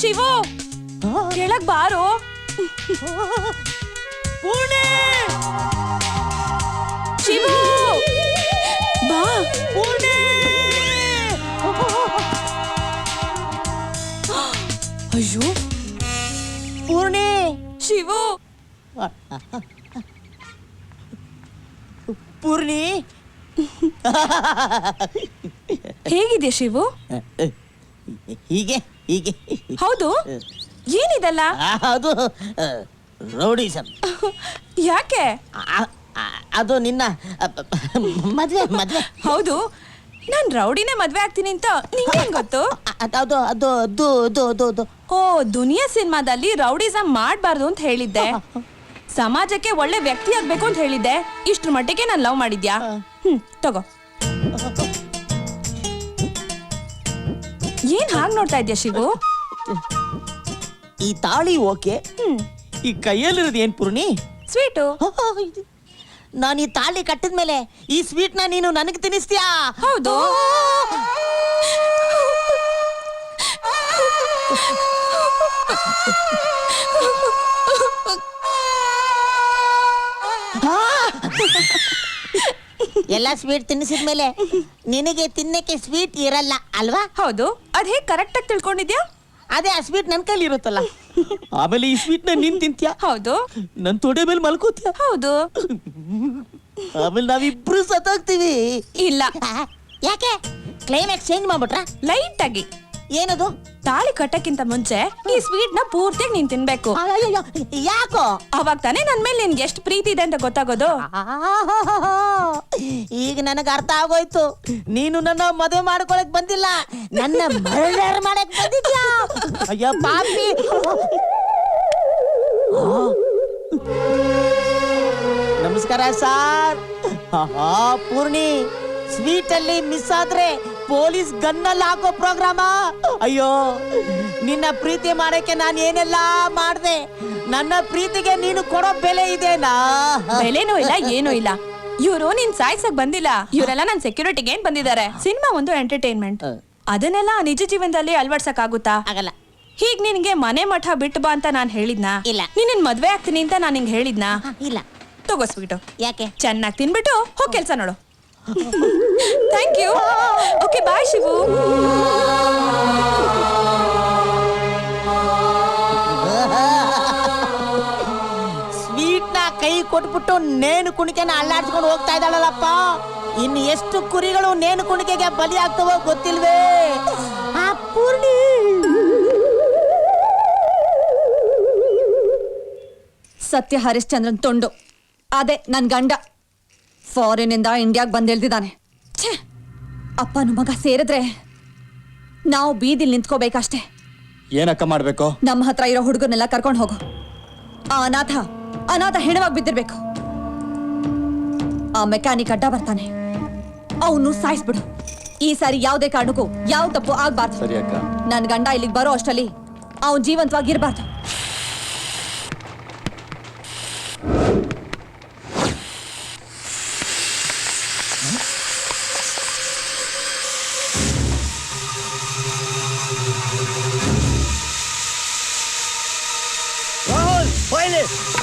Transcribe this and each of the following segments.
ಶಿವು! ಕೆಳಗ್ ಬಾರು. ಪೂರ್ಣಿ ಶಿವು! ಬಾ. ಪೂರ್ಣಿ ಅಯ್ಯೋ. ಪೂರ್ಣಿ ಶಿವು! ಪೂರ್ಣಿ! ಹೇಗಿದೆ ಶಿವು? ಹೀಗೆ. ಹೀಗೆ. ಹೌದು? ಏನಿದೆಲ್ಲ? ಅದು ರೌಡಿಸಮ್ ಯಾಕೆ? ಅದು ನಿನ್ನ ಮದ್ವೆ ಮದ್ವೆ. ಹೌದು. ನಾನ್ ರೌಡಿನೇ ಮದ್ವೆ ಆಗ್ತೀನಿ ಅಂತ ನಿಂಗೆ ಹೆಂಗ್ ಗೊತ್ತು? ಅದು ಅದು ಅದು ಅದು ಅದು ಅದು ಅದು. ಓ ದುನಿಯಾ ಸಿನಿಮಾದಲ್ಲಿ ರೌಡಿಸಂ ಮಾಡಬಾರ್ದು ಅಂತ ಹೇಳಿದ್ದೆ. ಸಮಾಜಕ್ಕೆ ಒಳ್ಳೆ ವ್ಯಕ್ತಿ ಆಗ್ಬೇಕು ಅಂತ ಹೇಳಿದ್ದೆ. ಇಷ್ಟ್ರ ಮಟ್ಟಿಗೆ ನಾನು ಲವ್ ಮಾಡಿದ್ಯಾ? ಹ್ಮ್ ತಗೋ. ಏನ್ ಹಾಗೆ ನೋಡ್ತಾ ಇದ್ಯಾ ಶಿವು? ಈ ತಾಳಿ ಓಕೆ. ಈ ಕೈಯಲ್ಲಿರೋದು ಏನ್ ಪೂರ್ಣಿ? ಸ್ವೀಟು. ನಾನು ಈ ತಾಳಿ ಕಟ್ಟಿದ ಮೇಲೆ ಈ ಸ್ವೀಟ್ನ ನೀನು ನನಗೆ ತಿನ್ನಿಸ್ತೀಯಾ? ಹೌದು. ಎಲ್ಲ ಸ್ವೀಟ್ ತಿನ್ನಿಸಿದ ಮೇಲೆ ನಿನಗೆ ತಿನ್ನಕ್ಕೆ ಸ್ವೀಟ್ ಇರಲ್ಲ ಅಲ್ವಾ? ಹೌದು. ಅದ್ ಹೇಗ್ ಕರೆಕ್ಟ್ ಆಗಿ ತಿಳ್ಕೊಂಡಿದ್ಯಾ? ಅದೇ ಆ ಸ್ವೀಟ್ ನನ್ನ ಕೈಲಿ ಇರುತ್ತಲ್ಲ. ಆಮೇಲೆ ಈ ಸ್ವೀಟ್ನ ನೀನ್ ತಿಂತ್ಯಾ? ಹೌದು. ನನ್ ತೊಡೆ ಮೇಲೆ ಮಲ್ಕೋತ್ಯಾ? ಹೌದು. ಆಮೇಲೆ ನಾವಿಬ್ರು ಸತ್ತೋಗ್ತೀವಿ. ಇಲ್ಲ. ಯಾಕೆ? Climax change ಮಾಡ್ಬಿಟ್ರ? ಲೈಟ್ ಆಗಿ. ಏನದು? ತಾಳಿ ಕಟ್ಟಕ್ಕಿಂತ ಮುಂಚೆ ಈ ಸ್ವೀಟ್ನ ಪೂರ್ತಿಯಾಗಿ ನೀನ್ ತಿನ್ಬೇಕು. ಅಯ್ಯಯ್ಯೋ, ಯಾಕೋ? ಅವಾಗ ತಾನೇ ನನ್ ಮೇಲೆ ನಿನ್ಗೆ ಎಷ್ಟು ಪ್ರೀತಿ ಇದೆ ಅಂತ ಗೊತ್ತಾಗೋದು. ಆಹಾಹಾಹಾ. ಈಗ ನನಗೆ ಅರ್ಥ ಆಗೋಯ್ತು. ನೀನು ನನ್ನ ಮದುವೆ ಮಾಡ್ಕೊಳಕ್ ಬಂದಿಲ್ಲ. ನನ್ನ ಮರ್ಡರ್ ಮಾಡಕ್ ಬಂದಿದ್ಯಾ? ಅಯ್ಯೋ ಪಾಪಿ. ಆ. ನಮಸ್ಕಾರ ಸಾರ್. ಆಹಾ, ಪೂರ್ಣಿ. ಸ್ವೀಟ್ ಅಲ್ಲಿ ಮಿಸ್ ಆದ್ರೆ ಪೊಲೀಸ್ ಗನ್ನಲ್ಲಿ ಹಾಕೋ ಪ್ರೋಗ್ರಾಮ? ಅಯ್ಯೋ ನಿನ್ನ ಪ್ರೀತಿ ಮಾಡಕ್ಕೆ ನಾನು ಏನೆಲ್ಲ ಮಾಡಿದೆ? ನನ್ನ ಪ್ರೀತಿಗೆ ನೀನು ಕೊಡೋ ಬೆಲೆ ಇದೆನಾ? ಬೆಲೆನೂ ಇಲ್ಲ ಏನೂ ಇಲ್ಲ. ಇವರು ನಿನ್ ಸಾಯ್ಸಕ್ ಬಂದಿಲ್ಲ. ಇವರೆಲ್ಲ ನನ್ ಸೆಕ್ಯೂರಿಟಿಗೆ ಏನ್ ಬಂದಿದ್ದಾರೆ? ಸಿನಿಮಾ ಒಂದು ಎಂಟರ್ಟೈನ್ಮೆಂಟ್. ಅದನ್ನೆಲ್ಲ ನಿಜ ಜೀವನದಲ್ಲಿ ಅಳವಡ್ಸಕ್ ಆಗುತ್ತಾ ಆಗಲ್ಲ. ಹೀಗ್ ನಿನ್ಗೆ ಮನೆ ಮಠ ಬಿಟ್ಟು ಬಾ ಅಂತ ನಾನ್ ಹೇಳಿದ್ನಾ? ಇಲ್ಲ. ನೀನ್ ಮದ್ವೆ ಆಗ್ತೀನಿ ಅಂತ ನಾನ್ ಹಿಂಗ್ ಹೇಳಿದ್ನಾ? ಇಲ್ಲ. ತಗೋಸ್ಬಿಟ್ಟು. ಯಾಕೆ? ಚೆನ್ನಾಗಿ ತಿನ್ಬಿಟ್ಟು ಹೋಗ್ ಕೆಲ್ಸ ನೋಡು. Thank you okay bye Shivu ಸ್ವೀಟ್ನ ಕೈ ಕೊಟ್ಬಿಟ್ಟು ನೇಣು ಕುಣಿಕೆನ ಅಲ್ಲಾಡ್ಸ್ಕೊಂಡು ಹೋಗ್ತಾ ಇದ್ದಾಳಲ್ಲಪ್ಪ. ಇನ್ನು ಎಷ್ಟು ಕುರಿಗಳು ನೇಣು ಕುಣಿಕೆಗೆ ಬಲಿ ಆಗ್ತವೋ ಗೊತ್ತಿಲ್ವೇ? ಆ ಪೂರ್ಣಿ. ಸತ್ಯ ಹರಿಶ್ಚಂದ್ರನ್ ತೊಂಡು. ಅದೇ ನನ್ನ ಗಂಡ. ಫಾರಿನಿಂದ ಇಂಡಿಯಾಗ್ ಬಂದಿಳ್ದಿದ್ದಾನೆ ಛೇ! ಅಪ್ಪನ ಮಗ ಸೇರಿದ್ರೆ ನಾವು ಬೀದಿಲ್ ನಿಂತ್ಕೋಬೇಕಷ್ಟೇ. ಏನಕ್ಕ ಮಾಡ್ಬೇಕು? ನಮ್ಮ ಹತ್ರ ಇರೋ ಹುಡುಗರ್ನೆಲ್ಲ ಕರ್ಕೊಂಡು ಹೋಗು. ಆ ಅನಾಥ ಅನಾಥ ಹೆಣವಾಗಿ ಬಿದ್ದಿರ್ಬೇಕು. ಆ ಮೆಕ್ಯಾನಿಕ್ ಅಡ್ಡ ಬರ್ತಾನೆ. ಅವನು ಸಾಯಿಸ್ಬಿಡು. ಈ ಸಾರಿ ಯಾವುದೇ ಕಾರಣಕ್ಕೂ ಯಾವ ತಪ್ಪು ಆಗ್ಬಾರ್ದು. ಸರಿ ಅಕ್ಕ. ಗಂಡ ಇಲ್ಲಿಗೆ ಬರೋ ಅಷ್ಟರಲ್ಲಿ ಅವ್ನು ಜೀವಂತವಾಗಿರ್ಬಾರ್ದು. Hey!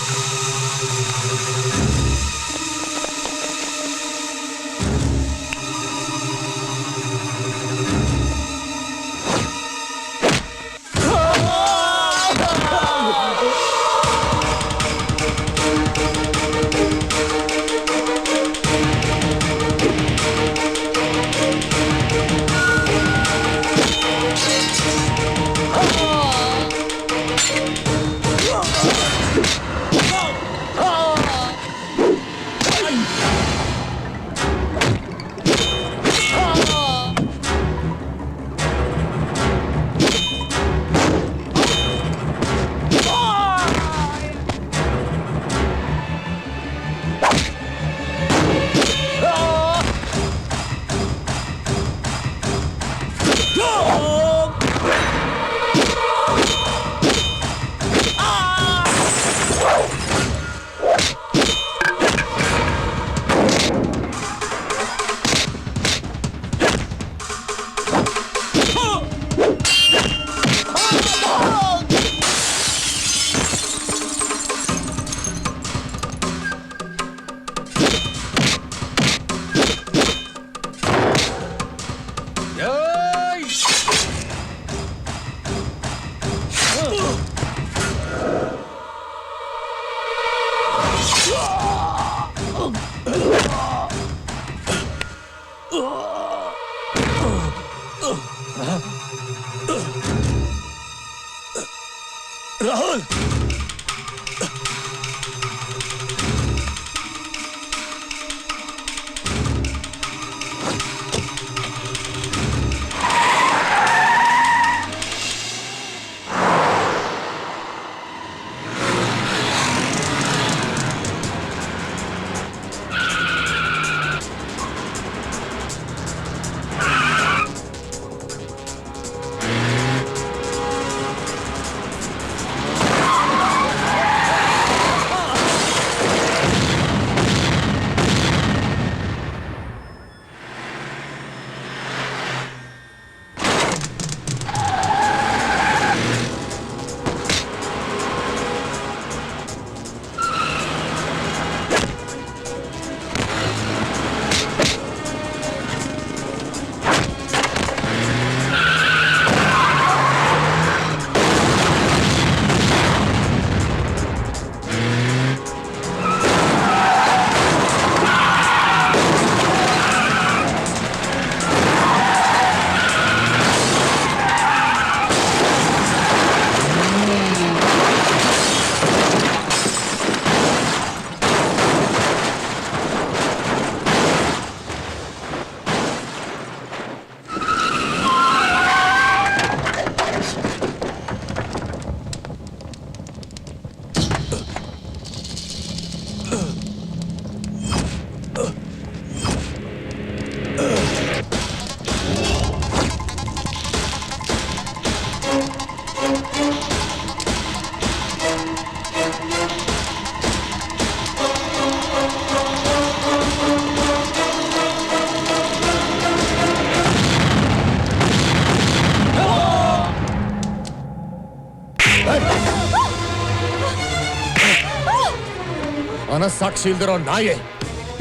ಮನಸ್ಸಾಕ್ಷಿ ಇಲ್ದಿರೋ ನಾಯಿ.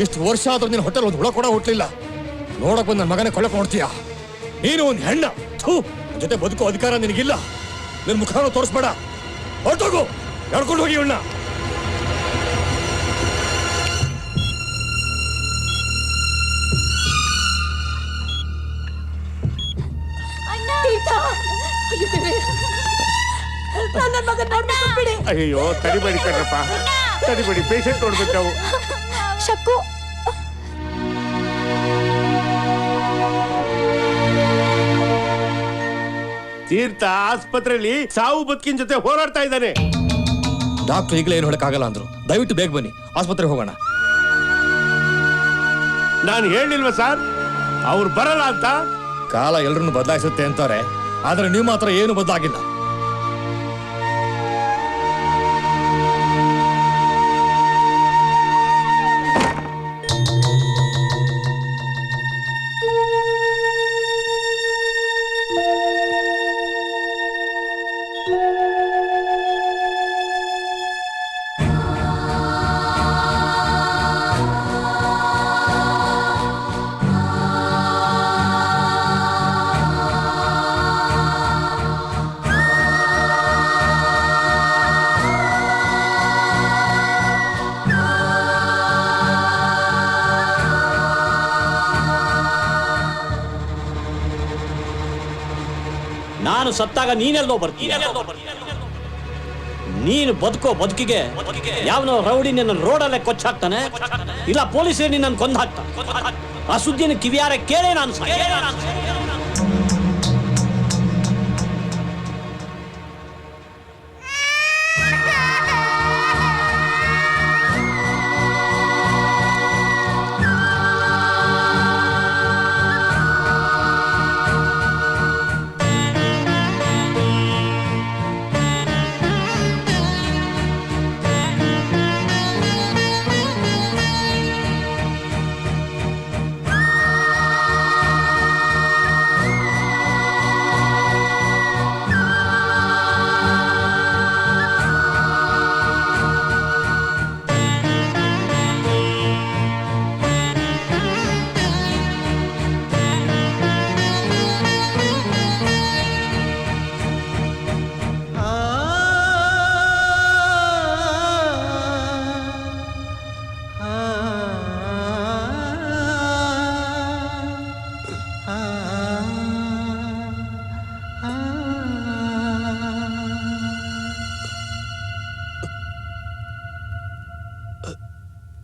ಇಷ್ಟು ವರ್ಷ ಆದ್ರೂ ನಿನ್ನ ಹೋಟೆಲ್ ಒಂದು ಹುಳ ಕೂಡ ಹುಟ್ಟಲಿಲ್ಲ ನೋಡಕ್ ಬಂದ್ ನನ್ನ ಮಗನೇ ಕೊಳಕ್ ನೋಡ್ತೀಯ? ನೀನು ಒಂದು ಹೆಣ್ಣ. ಥೂ ನನ್ ಜೊತೆ ಬದುಕೋ ಅಧಿಕಾರ ನಿನಗಿಲ್ಲ. ನಿನ್ ಮುಖನೂ ತೋರಿಸ್ಬೇಡ. ಹೊರಟೋಗು. ನಡ್ಕೊಂಡು ಹೋಗಿ ಇವಣ್ಣ ನನ್ನ ಅಯ್ಯೋ ತಡಿಬೇಡಿ ಕಣ್ರಪ್ಪ. ತಡಿಬೇಡಿ ಪೇಷಂಟ್ ನೋಡ್ಬೇಕು ನಾವು ಶಕ್ಕು ತೀರ್ಥ ಆಸ್ಪತ್ರೆಯಲ್ಲಿ ಸಾವು ಬದುಕಿನ ಜೊತೆ ಹೋರಾಡ್ತಾ ಇದ್ದಾನೆ. ಡಾಕ್ಟರ್ ಈಗಲೇ ಏನು ಹೇಳಕ್ಕಾಗಲ್ಲ ಅಂದ್ರು. ದಯವಿಟ್ಟು ಬೇಗ ಬನ್ನಿ ಆಸ್ಪತ್ರೆಗೆ ಹೋಗೋಣ. ನಾನು ಹೇಳಿಲ್ವ ಸರ್? ಅವ್ರು ಬರಲ್ಲ ಅಂತ? ಕಾಲ ಎಲ್ಲರನ್ನು ಬದಲಾಯಿಸುತ್ತೆ ಅಂತಾರೆ ಆದ್ರೆ ನೀವು ಮಾತ್ರ ಏನು ಬದಲಾಗಿಲ್ಲ. ನಾನು ಸತ್ತಾಗ ನೀನೆಲ್ಲೋ ಬರ್ತೀನಿ ನೀನು ಬದುಕೋ ಬದುಕಿಗೆ ಯಾವನೋ ರೌಡಿ ನಿನ್ನ ರೋಡಲ್ಲೇ ಕೊಚ್ಚಾಕ್ತಾನೆ? ಇಲ್ಲ ಪೊಲೀಸರು ನಿನ್ನನ್ನು ಕೊಂದು ಹಾಕ್ತಾನೆ ಆ ಸುದ್ದಿನ ಕಿವಿಯಾರೆ ಕೇಳೇ ನಾನು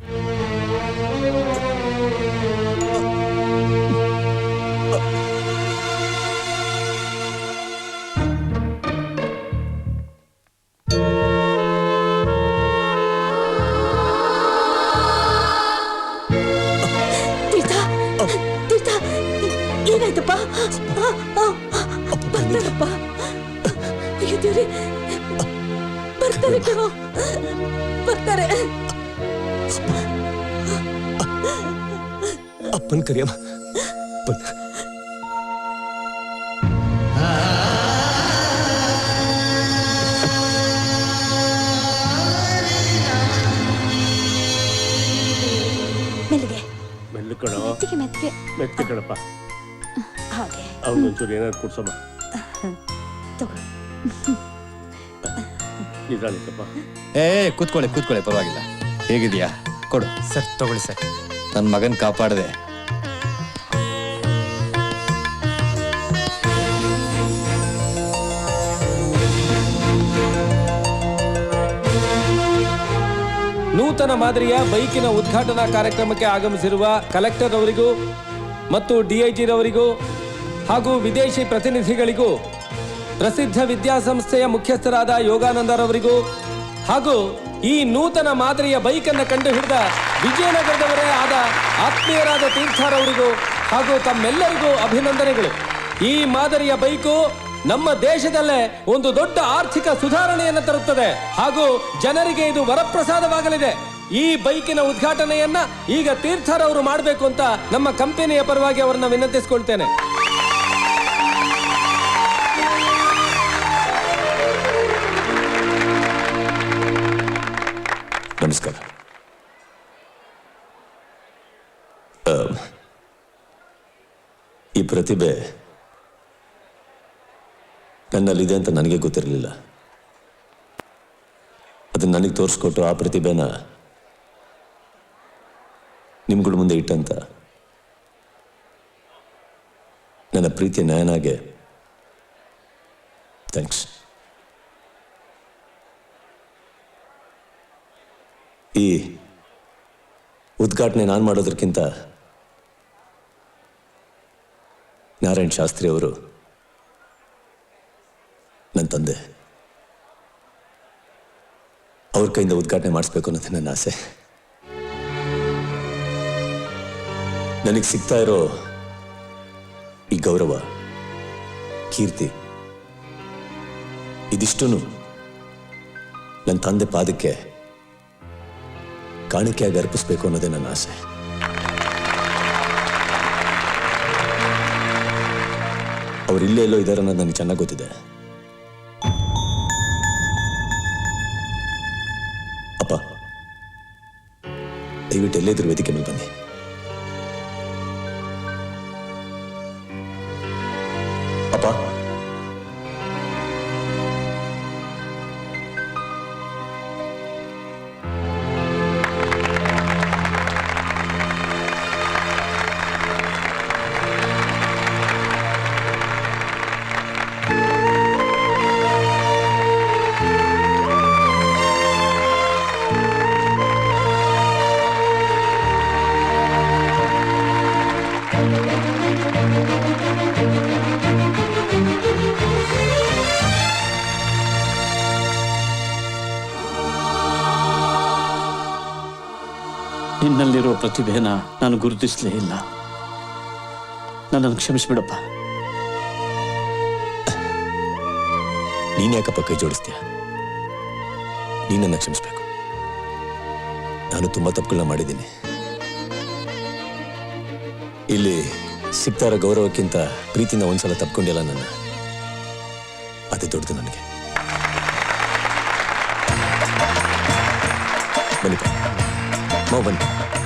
ಸಾಯ್ತೆ. ತೀರ್ಥ ತೀರ್ಥ ಏನಾಯ್ತಪ್ಪ ಆ, ಆ, ಬರ್ತಾರಪ್ಪ ಅಯ್ಯೋ ದೇವ್ರೆ ಬರ್ತಾರೆ ಕಣೋ ಬರ್ತಾರೆ ಅಪ್ಪನ್ ಕರಿಯಮ್ಮ. ಅಪ್ಪನ್ ಮೆಲ್ಲಿಗೆ. ಮೆಲ್ಲು ಕಣೋ. ಮೆತ್ತಿಗೆ ಮೆತ್ತಿಗೆ. ಮೆತ್ತಿ ಕಣಪ್ಪ. ಹಾಗೆ. ಅವ್ನೊಂಚೂರು ಏನಾದ್ರು ಕುಡ್ಸಮ್ಮ. ತಗೋ. ನಿಧಾನಿಕಪ್ಪ ಏ ಕೂತ್ಕೊಳ್ಳಿ ಕೂತ್ಕೊಳ್ಳಿ ಪರವಾಗಿಲ್ಲ. ಹೇಗಿದೆಯಾ ಕೊಡು. ಸರ್ ತಗೊಳ್ಳಿ ಸರ್. ನನ್ನ ಮಗನ್ ಕಾಪಾಡಿದೆ. ನೂತನ ಮಾದರಿಯ ಬೈಕಿನ ಉದ್ಘಾಟನಾ ಕಾರ್ಯಕ್ರಮಕ್ಕೆ ಆಗಮಿಸಿರುವ ಕಲೆಕ್ಟರ್ ಅವರಿಗೂ ಮತ್ತು ಡಿಐಜಿರವರಿಗೂ ಹಾಗೂ ವಿದೇಶಿ ಪ್ರತಿನಿಧಿಗಳಿಗೂ ಪ್ರಸಿದ್ಧ ವಿದ್ಯಾಸಂಸ್ಥೆಯ ಮುಖ್ಯಸ್ಥರಾದ ಯೋಗಾನಂದರವರಿಗೂ ಹಾಗೂ ಈ ನೂತನ ಮಾದರಿಯ ಬೈಕನ್ನು ಕಂಡುಹಿಡಿದ ವಿಜಯನಗರದವರೇ ಆದ ಆತ್ಮೀಯರಾದ ತೀರ್ಥರವರಿಗೂ ಹಾಗೂ ತಮ್ಮೆಲ್ಲರಿಗೂ ಅಭಿನಂದನೆಗಳು. ಈ ಮಾದರಿಯ ಬೈಕು ನಮ್ಮ ದೇಶದಲ್ಲೇ ಒಂದು ದೊಡ್ಡ ಆರ್ಥಿಕ ಸುಧಾರಣೆಯನ್ನು ತರುತ್ತದೆ. ಹಾಗೂ ಜನರಿಗೆ ಇದು ವರಪ್ರಸಾದವಾಗಲಿದೆ. ಈ ಬೈಕಿನ ಉದ್ಘಾಟನೆಯನ್ನ ಈಗ ತೀರ್ಥರವರು ಮಾಡಬೇಕು ಅಂತ ನಮ್ಮ ಕಂಪನಿಯ ಪರವಾಗಿ ಅವರನ್ನ ವಿನಂತಿಸಿಕೊಳ್ತೇನೆ. ನಮಸ್ಕಾರ. ಈ ಪ್ರತಿಭೆ ನನ್ನಲ್ಲಿದೆ ಅಂತ ನನಗೆ ಗೊತ್ತಿರಲಿಲ್ಲ. ಅದು ನನಗೆ ತೋರಿಸ್ಕೊಟ್ಟು ಆ ಪ್ರತಿಭೆನ ನಿಮ್ಗಳ ಮುಂದೆ ಇಟ್ಟಂತ ನನ್ನ ಪ್ರೀತಿ ನಯನಾಗೆ ಥ್ಯಾಂಕ್ಸ್ ಈ ಉದ್ಘಾಟನೆ ನಾನು ಮಾಡೋದಕ್ಕಿಂತ ನಾರಾಯಣ್ ಶಾಸ್ತ್ರಿ ಅವರು ನನ್ನ ತಂದೆ. ಅವ್ರ ಕೈಯಿಂದ ಉದ್ಘಾಟನೆ ಮಾಡಿಸ್ಬೇಕು ಅನ್ನೋದು ನನ್ನ ಆಸೆ. ನನಗೆ ಸಿಗ್ತಾ ಇರೋ ಈ ಗೌರವ, ಕೀರ್ತಿ ಇದಿಷ್ಟು ನನ್ನ ತಂದೆ ಪಾದಕ್ಕೆ ಕಾಣಿಕೆಯಾಗಿ ಅರ್ಪಿಸ್ಬೇಕು ಅನ್ನೋದೇ ನನ್ನ ಆಸೆ. ಅವ್ರು ಇಲ್ಲೇ ಎಲ್ಲೋ ಇದ್ದಾರೆ ಅನ್ನೋದು ನನಗೆ ಚೆನ್ನಾಗಿ ಗೊತ್ತಿದೆ. ಅಪ್ಪ ದಯವಿಟ್ಟು ಎಲ್ಲೇ ವೇದಿಕೆ ಮೇಲೆ ಬನ್ನಿ. ನಿನ್ನಲ್ಲಿರೋ ಪ್ರತಿಭೆನ ನಾನು ಗುರುತಿಸಲೇ ಇಲ್ಲ. ನನ್ನನ್ನು ಕ್ಷಮಿಸ್ಬಿಡಪ್ಪ. ನೀನ್ ಯಾಕಪ್ಪ ಕೈ ಜೋಡಿಸ್ತೀಯ? ನೀನನ್ನ ಕ್ಷಮಿಸ್ಬೇಕು. ನಾನು ತುಂಬಾ ತಪ್ಪುಗಳನ್ನ ಮಾಡಿದ್ದೀನಿ. ಇಲ್ಲಿ ಸಿಗ್ತಾ ಗೌರವಕ್ಕಿಂತ ಪ್ರೀತಿನ ಒಂದ್ಸಲ ತಪ್ಕೊಂಡಿಲ್ಲ ನನ್ನ. ಅದೇ ದೊಡ್ಡದು ನನಗೆ. ಬನ್ನಿಪ್ಪ ಮಾವು ಬನ್ನಿ